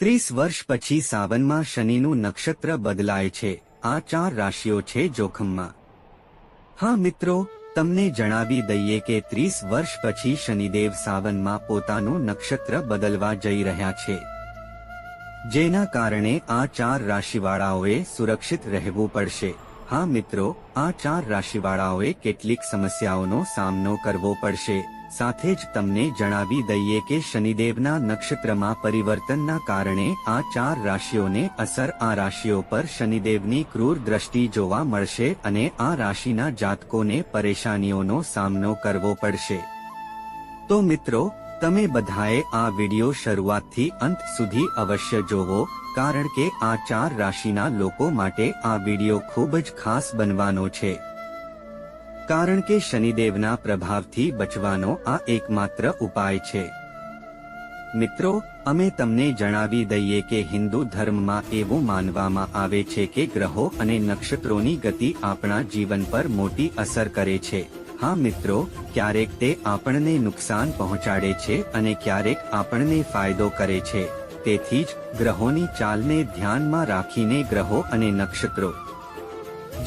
ત્રીસ વર્ષ પછી સાવનમાં શનિનું નક્ષત્ર બદલાય છે. આ ચાર રાશિઓ છે જોખમમાં. હા મિત્રો, તમને જણાવી દઈએ કે ત્રીસ વર્ષ પછી શનિદેવ સાવનમાં પોતાનું નક્ષત્ર બદલવા જઈ રહ્યા છે. જેના કારણે આ ચાર રાશિવાળાઓએ સુરક્ષિત રહેવું પડશે. હા મિત્રો, આ ચાર રાશિવાળાઓએ કેટલીક સમસ્યાઓનો સામનો કરવો પડશે. સાથે જ તમને જણાવી દઈએ કે શનિદેવના નક્ષત્રમાં પરિવર્તનના કારણે આ ચાર રાશિઓને અસર આ રાશિઓ પર શનિદેવની ક્રૂર દ્રષ્ટિ જોવા મળશે અને આ રાશિના જાતકોને પરેશાનીઓનો સામનો કરવો પડશે. તો મિત્રો તમે બધાએ આ વિડિયો શરૂઆતથી અંત સુધી અવશ્ય જોવો, કારણ કે આ ચાર રાશિના લોકો માટે આ વિડિયો ખૂબ જ ખાસ બનવાનો છે. કારણ કે શનિદેવના પ્રભાવથી બચવાનો આ એકમાત્ર ઉપાય છે. મિત્રો, અમે તમને જણાવી દઈએ કે હિન્દુ ધર્મમાં એવું માનવામાં આવે છે કે ગ્રહો અને નક્ષત્રોની ગતિ આપણા જીવન પર મોટી અસર કરે છે. હા, મિત્રો, ક્યારેક તે આપણને નુકસાન પહોંચાડે છે અને ક્યારેક આપણને ફાયદો કરે છે. તેથી જ ગ્રહોની ચાલને ધ્યાનમાં રાખીને ગ્રહો અને નક્ષત્રો.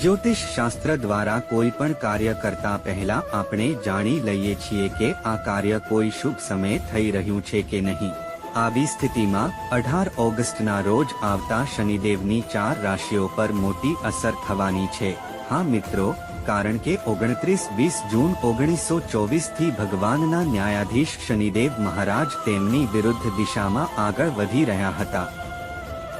જ્યોતિષ શાસ્ત્ર દ્વારા કોઈ પણ કાર્ય કરતા પહેલા આપણે જાણી લઈએ છીએ કે આ કાર્ય કોઈ શુભ સમયે થઈ રહ્યું છે કે નહીં. આવી સ્થિતિમાં અઢાર ઓગસ્ટના રોજ આવતા શનિદેવની ચાર રાશિઓ પર મોટી અસર થવાની છે. હા, મિત્રો કારણ કે ઓગણત્રીસ વીસ જૂન ઓગણીસો ચોવીસથી ભગવાનના ન્યાયાધીશ શનિદેવ મહારાજ તેમની વિરુદ્ધ દિશામાં આગળ વધી રહ્યા હતા.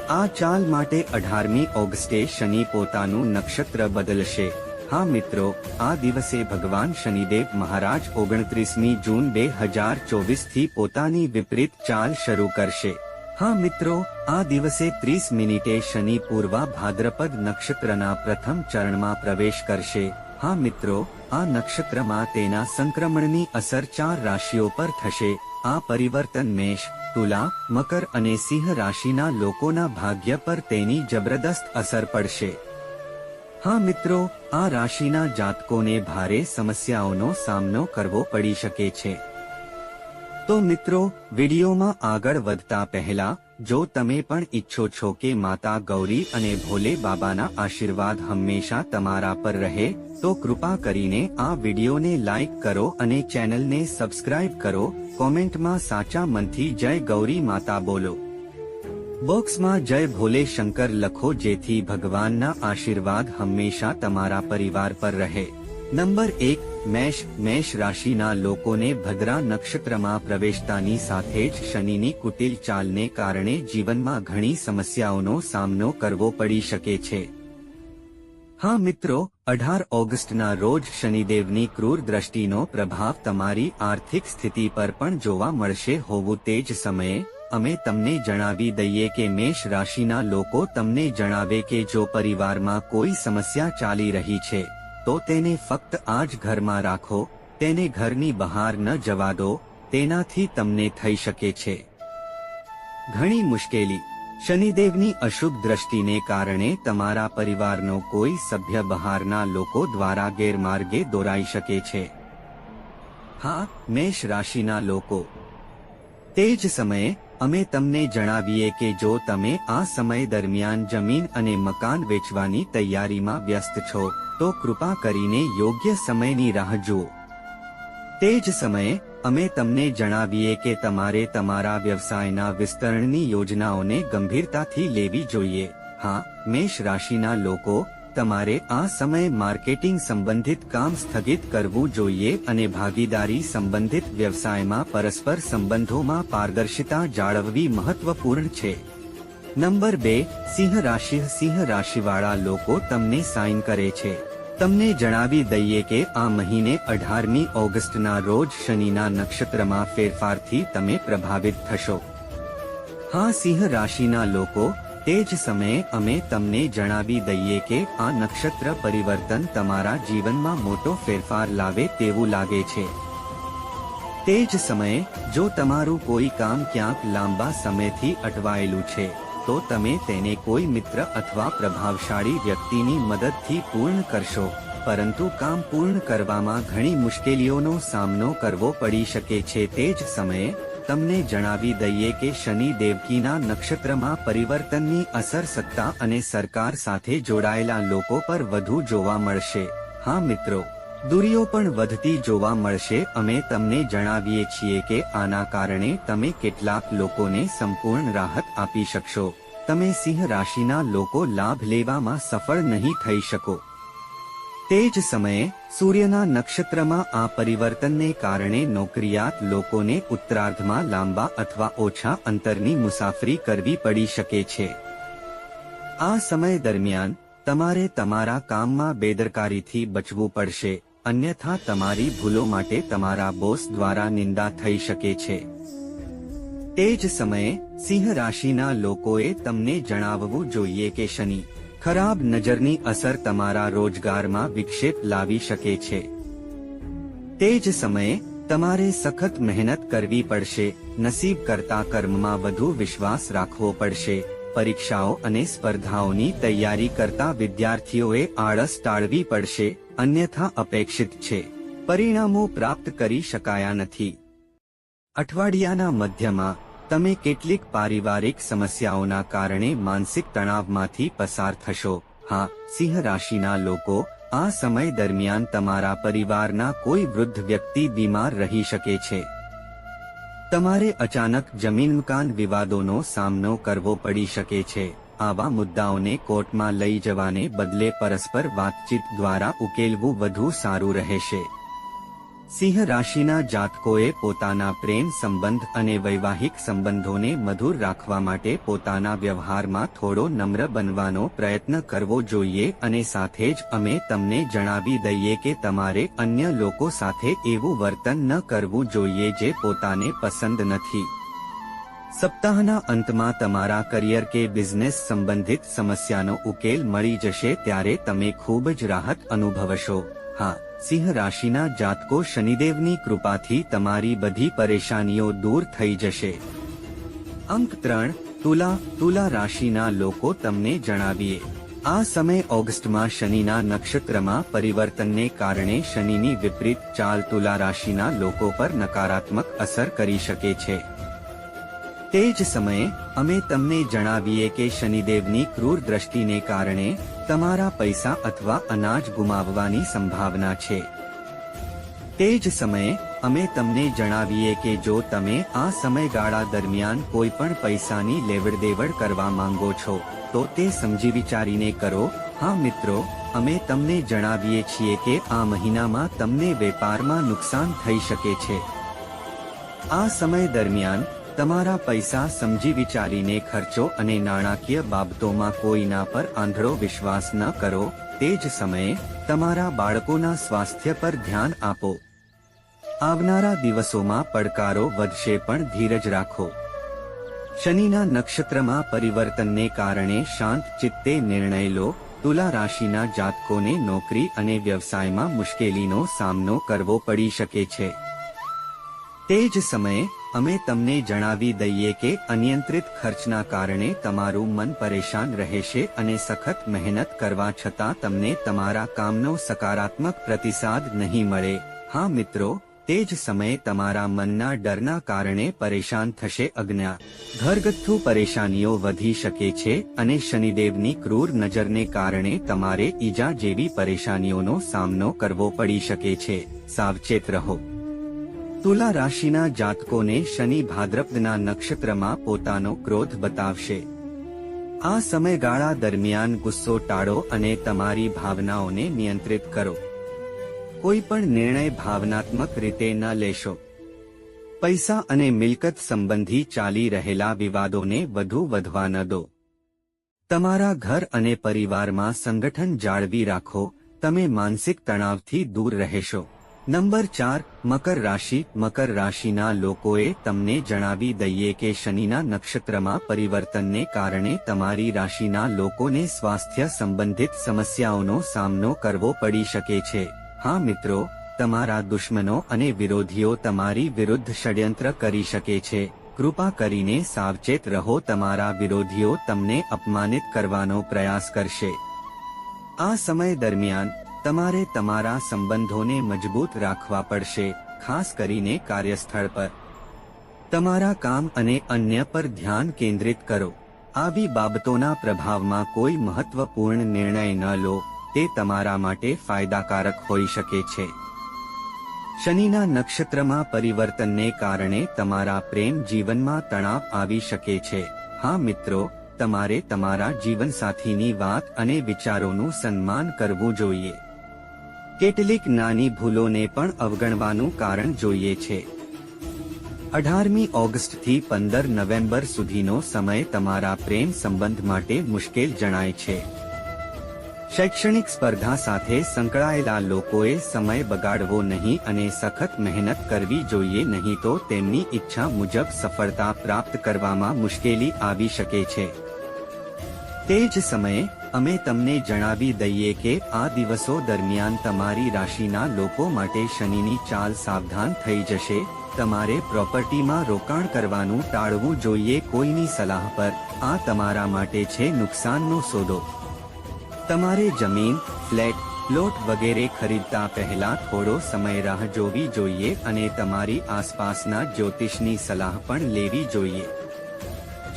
આ ચાલ માટે અઢારમી ઓગસ્ટે શનિ પોતાનું નક્ષત્ર બદલશે. હા મિત્રો, આ દિવસે ભગવાન શનિદેવ મહારાજ ઓગણત્રીસમી જૂન બે હજાર ચોવીસથી પોતાની વિપરીત ચાલ શરૂ કરશે. હા મિત્રો, આ દિવસે ત્રીસ મિનિટે શનિ પૂર્વા ભાદ્રપદ નક્ષત્રના પ્રથમ ચરણમાં પ્રવેશ કરશે. હા મિત્રો, આ નક્ષત્રમાં તેના સંક્રમણની અસર ચાર રાશિઓ પર થશે. આ પરિવર્તન મેષ, તુલા, મકર અને સિંહ રાશિના લોકોના ભાગ્ય પર તેની જબરદસ્ત અસર પડશે. હા મિત્રો, આ રાશિના જાતકોને ભારે સમસ્યાઓનો સામનો કરવો પડી શકે છે. તો મિત્રો, વિડીયોમાં આગળ વધતા પહેલા, જો તમે પણ ઈચ્છો છો કે માતા ગૌરી અને ભોલે બાબાના આશીર્વાદ હંમેશા તમારા પર રહે, તો કૃપા કરીને આ વિડીયોને લાઈક કરો અને ચેનલને સબસ્ક્રાઇબ કરો. કોમેન્ટમાં સાચા મનથી જય ગૌરી માતા બોલો. બોક્સમાં જય ભોલે શંકર લખો જેથી ભગવાનના આશીર્વાદ હંમેશા તમારા પરિવાર પર રહે. નંબર એક મેષ મેષ રાશિના લોકોને ભદ્રા નક્ષત્રમાં પ્રવેશતાની સાથે જ શનિની કુટિલ ચાલને કારણે જીવનમાં ઘણી સમસ્યાઓનો સામનો કરવો પડી શકે છે. હા મિત્રો, અઢાર ઓગસ્ટના રોજ શનિદેવની ક્રૂર દ્રષ્ટિનો પ્રભાવ તમારી આર્થિક સ્થિતિ પર પણ જોવા મળશે હોવું તે જ સમયે, અમે તમને જણાવી દઈએ કે મેષ રાશિના લોકો તમને જણાવે કે જો પરિવારમાં કોઈ સમસ્યા ચાલી રહી છે તો તેને ફક્ત આ જ ઘરમાં રાખો, તેને ઘરની બહાર ન જવા દો, તેનાથી તમને થઈ શકે છે. ઘણી મુશ્કેલી. શનિદેવની અશુભ દ્રષ્ટિને કારણે તમારા પરિવારનો કોઈ સભ્ય બહારના લોકો દ્વારા ગેરમાર્ગે દોરાઈ શકે છે. હા, મેષ રાશિના લોકો. તે જ સમયે અમે તમને જણાવીએ કે જો તમે આ સમય દરમિયાન જમીન અને મકાન વેચવાની તૈયારીમાં વ્યસ્ત છો, તો કૃપા કરીને યોગ્ય સમયની રાહ જુઓ. તે જ સમયે, અમે તમને જણાવીએ કે તમારે તમારા વ્યવસાયના વિસ્તરણની યોજનાઓને ગંભીરતાથી લેવી જોઈએ. હા, મેષ રાશિના લોકો તમારે આ સમયે માર્કેટિંગ સંબંધિત કામ સ્થગિત કરવું જોઈએ અને ભાગીદારી સંબંધિત વ્યવસાયમાં પરસ્પર સંબંધોમાં પારદર્શિતા જાળવવી મહત્વપૂર્ણ છે. નંબર બે, સિંહ રાશિ, સિંહ રાશિવાળા લોકો તમને સાઇન કરે છે. તમને જણાવી દઈએ કે આ મહિને અઢારમી ઓગસ્ટના રોજ શનિના નક્ષત્રમાં ફેરફારથી તમે પ્રભાવિત થશો. હા, સિંહ રાશિના લોકો તે જ સમયે અમે તમને જણાવી દઈએ કે આ નક્ષત્ર પરિવર્તન તમારા જીવનમાં મોટો ફેરફાર લાવે તેવું લાગે છે. તે જ સમયે, જો તમારું કોઈ કામ ક્યાંક લાંબા સમયથી અટવાયેલું છે, તો તમે તેને કોઈ મિત્ર અથવા પ્રભાવશાળી વ્યક્તિની મદદથી પૂર્ણ કરશો, પરંતુ કામ પૂર્ણ કરવામાં ઘણી મુશ્કેલીઓનો સામનો કરવો પડી શકે છે. તે જ સમયે તમને જણાવી દઈએ કે શનિ દેવકીના નક્ષત્રમાં પરિવર્તનની અસર સત્તા અને સરકાર સાથે જોડાયેલા લોકો પર વધુ જોવા મળશે. હા મિત્રો, દુરીઓ પણ વધતી જોવા મળશે. અમે તમને જણાવીએ છીએ કે આના કારણે તમે કેટલાક લોકોને સંપૂર્ણ રાહત આપી શકશો. તમે સિંહ રાશિના લોકો લાભ લેવામાં સફળ નહીં થઈ શકો. તે જ સમયે સૂર્યના નક્ષત્રમાં આ પરિવર્તનને કારણે નોકરિયાત લોકોને ઉત્તરાર્ધમાં લાંબા અથવા ઓછા અંતરની મુસાફરી કરવી પડી શકે છે. આ સમય દરમિયાન તમારે તમારા કામમાં બેદરકારીથી બચવું પડશે, અન્યથા તમારી ભૂલો માટે તમારા બોસ દ્વારા નિંદા થઈ શકે છે. તે જ સમયે સિંહ રાશિના લોકોએ તમને જણાવવું જોઈએ કે શનિ ખરાબ નજરની અસર તમારા રોજગારમાં વિક્ષેપ લાવી શકે છે. તે જ સમયે, તમારે સખત મહેનત કરવી પડશે, નસીબ કરતા કર્મમાં વધુ વિશ્વાસ રાખવો પડશે, પરીક્ષાઓ અને સ્પર્ધાઓની તૈયારી કરતા વિદ્યાર્થીઓએ આળસ ટાળવી પડશે, અન્યથા અપેક્ષિત છે. પરિણામો પ્રાપ્ત કરી શકાયા નથી. અઠવાડિયાના મધ્યમાં તમે કેટલીક પારિવારિક સમસ્યાઓના કારણે માનસિક તણાવમાંથી પસાર થશો. હા, સિંહ રાશિના લોકો, આ સમય દરમિયાન તમારા પરિવારના કોઈ વૃદ્ધ વ્યક્તિ બીમાર રહી શકે છે. તમારે અચાનક જમીન મકાન વિવાદોનો સામનો કરવો પડી શકે છે. આવા મુદ્દાઓને કોર્ટમાં લઈ જવાને બદલે પરસ્પર વાતચીત દ્વારા ઉકેલવું વધુ સારું રહેશે. સિંહ રાશિના જાતકોએ પોતાના પ્રેમ સંબંધ અને વૈવાહિક સંબંધોને મધુર રાખવા માટે પોતાના વ્યવહારમાં થોડો નમ્ર બનવાનો પ્રયત્ન કરવો જોઈએ અને સાથે જ અમે તમને જણાવી દઈએ કે તમારે અન્ય લોકો સાથે એવું વર્તન ન કરવું જોઈએ જે પોતાને પસંદ નથી. સપ્તાહના અંતમાં તમારા કરિયર કે બિઝનેસ સંબંધિત સમસ્યાનો ઉકેલ મળી જશે ત્યારે તમે ખૂબ જ રાહત અનુભવશો. હા, સિંહ રાશિના જાતકો શનિદેવની કૃપાથી તમારી બધી પરેશાનીઓ દૂર થઈ જશે. અંક ત્રણ, તુલા તુલા રાશિના લોકો તમને જણાવીએ. આ સમય ઓગસ્ટમાં શનિના નક્ષત્રમાં પરિવર્તનને કારણે શનિની વિપરીત ચાલ તુલા રાશિના લોકો પર નકારાત્મક અસર કરી શકે છે. તે જ સમયે અમે તમને જણાવીએ કે શનિદેવની ક્રૂર દ્રષ્ટિને કારણે તમારા પૈસા અથવા અનાજ ગુમાવવાની સંભાવના છે. તે જ સમયે, અમે તમને જણાવીએ કે જો તમે આ સમયગાળા દરમિયાન કોઈ પણ પૈસાની લેવડ દેવડ કરવા માંગો છો, તો તે સમજી વિચારીને કરો, હા, મિત્રો, અમે તમને જણાવીએ છીએ કે આ મહિનામાં તમને વેપારમાં નુકસાન થઈ શકે છે. આ સમય દરમિયાન તમારા પૈસા સમજી વિચારીને ખર્ચો અને નાણાકીય બાબતોમાં કોઈના પર આંધળો વિશ્વાસ ન કરો, તે જ સમયે તમારા બાળકોના સ્વાસ્થ્ય પર ધ્યાન આપો. આવનારા દિવસોમાં પડકારો વધશે પણ ધીરજ રાખો. શનિના નક્ષત્રમાં પરિવર્તનને કારણે શાંત ચિત્તે નિર્ણય લો, તુલા રાશિના જાતકોને નોકરી અને વ્યવસાયમાં મુશ્કેલીનો સામનો કરવો પડી શકે છે. તે જ સમયે અમે તમને જણાવી દઈએ કે અનિયંત્રિત ખર્ચના કારણે તમારું મન પરેશાન રહેશે અને સખત મહેનત કરવા છતાં તમને તમારા કામનો સકારાત્મક પ્રતિસાદ નહીં મળે. હા મિત્રો, તે જ સમયે તમારા મનના ડરના કારણે પરેશાન થશે અજ્ઞા. ઘરગથ્થુ પરેશાનીઓ વધી શકે છે અને શનિદેવની ક્રૂર નજરને કારણે તમારે ઈજા જેવી પરેશાનીઓનો સામનો કરવો પડી શકે છે. સાવચેત રહો. તુલા રાશિના જાતકોને શનિ ભાદ્રપદના નક્ષત્રમાં પોતાનો ક્રોધ બતાવશે. આ સમયગાળા દરમિયાન ગુસ્સો ટાળો અને તમારી ભાવનાઓને નિયંત્રિત કરો. કોઈ પણ નિર્ણય ભાવનાત્મક રીતે ન લેશો. પૈસા અને મિલકત સંબંધી ચાલી રહેલા વિવાદોને વધુ વધવા ન દો. તમારા ઘર અને પરિવારમાં સંગઠન જાળવી રાખો. તમે માનસિક તણાવથી દૂર રહેશો. નંબર ચાર, મકર રાશિ, મકર રાશિના લોકોએ તમને જણાવી દઈએ કે શનિના નક્ષત્રમાં પરિવર્તનને કારણે તમારી રાશિના લોકોને સ્વાસ્થ્ય સંબંધિત સમસ્યાઓનો સામનો કરવો પડી શકે છે. હા મિત્રો, તમારા દુશ્મનો અને વિરોધીઓ તમારી વિરુદ્ધ ષડયંત્ર કરી શકે છે. કૃપા કરીને સાવચેત રહો, તમારા વિરોધીઓ તમને અપમાનિત કરવાનો પ્રયાસ કરશે. આ સમય દરમિયાન તમારે તમારા સંબંધોને મજબૂત રાખવા પડશે, ખાસ કરીને કાર્યસ્થળ પર. તમારા કામ અને અન્ય પર ધ્યાન કેન્દ્રિત કરો. આવી બાબતોના પ્રભાવમાં કોઈ મહત્વપૂર્ણ નિર્ણય ન લો, તે તમારા માટે ફાયદાકારક હોઈ શકે છે. શનિના નક્ષત્રમાં પરિવર્તનને કારણે તમારા પ્રેમ જીવનમાં તણાવ આવી શકે છે. હા મિત્રો, તમારે તમારા જીવનસાથીની વાત અને વિચારોનું સન્માન કરવું જોઈએ. કેટલીક નાની ભૂલોને પણ અવગણવાનું કારણ જોઈએ છે. અઢારમી ઓગસ્ટથી પંદર નવેમ્બર સુધીનો સમય તમારા પ્રેમ સંબંધ માટે મુશ્કેલ જણાય છે. શૈક્ષણિક સ્પર્ધા સાથે સંકળાયેલા લોકોએ સમય બગાડવો નહીં અને સખત મહેનત કરવી જોઈએ નહીં તો તેમની ઈચ્છા મુજબ સફળતા પ્રાપ્ત કરવામાં મુશ્કેલી આવી શકે છે. તે જ સમયે અમે તમને જણાવી દઈએ કે આ દિવસો દરમિયાન તમારી રાશિના લોકો માટે શનિની ચાલ સાવધાન થઈ જશે. તમારે પ્રોપર્ટીમાં રોકાણ કરવાનું ટાળવું જોઈએ. કોઈની સલાહ પર આ તમારા માટે છે નુકસાનનો સોદો. તમારે જમીન, ફ્લેટ, પ્લોટ વગેરે ખરીદતા પહેલા થોડો સમય રાહ જોવી જોઈએ અને તમારી આસપાસના જ્યોતિષની સલાહ પણ લેવી જોઈએ.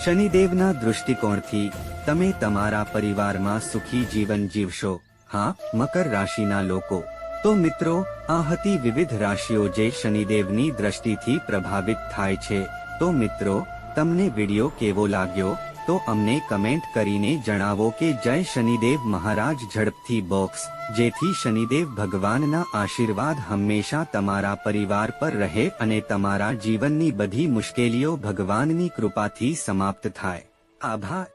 શનિદેવના દૃષ્ટિકોણથી તમે તમારા પરિવારમાં સુખી જીવન જીવશો. હા, મકર રાશિના લોકો. તો મિત્રો, આ હતી વિવિધ રાશિઓ જે શનિદેવની દ્રષ્ટિથી પ્રભાવિત થાય છે. તો મિત્રો, તમને વિડિયો કેવો લાગ્યો? તો અમને કમેન્ટ કરીને જણાવો કે જય શનિદેવ મહારાજ ઝડપથી બોક્સ. જેથી શનિદેવ ભગવાનના આશીર્વાદ હંમેશા તમારા પરિવાર પર રહે અને તમારા જીવનની બધી મુશ્કેલીઓ ભગવાનની કૃપાથી સમાપ્ત થાય. આભાર.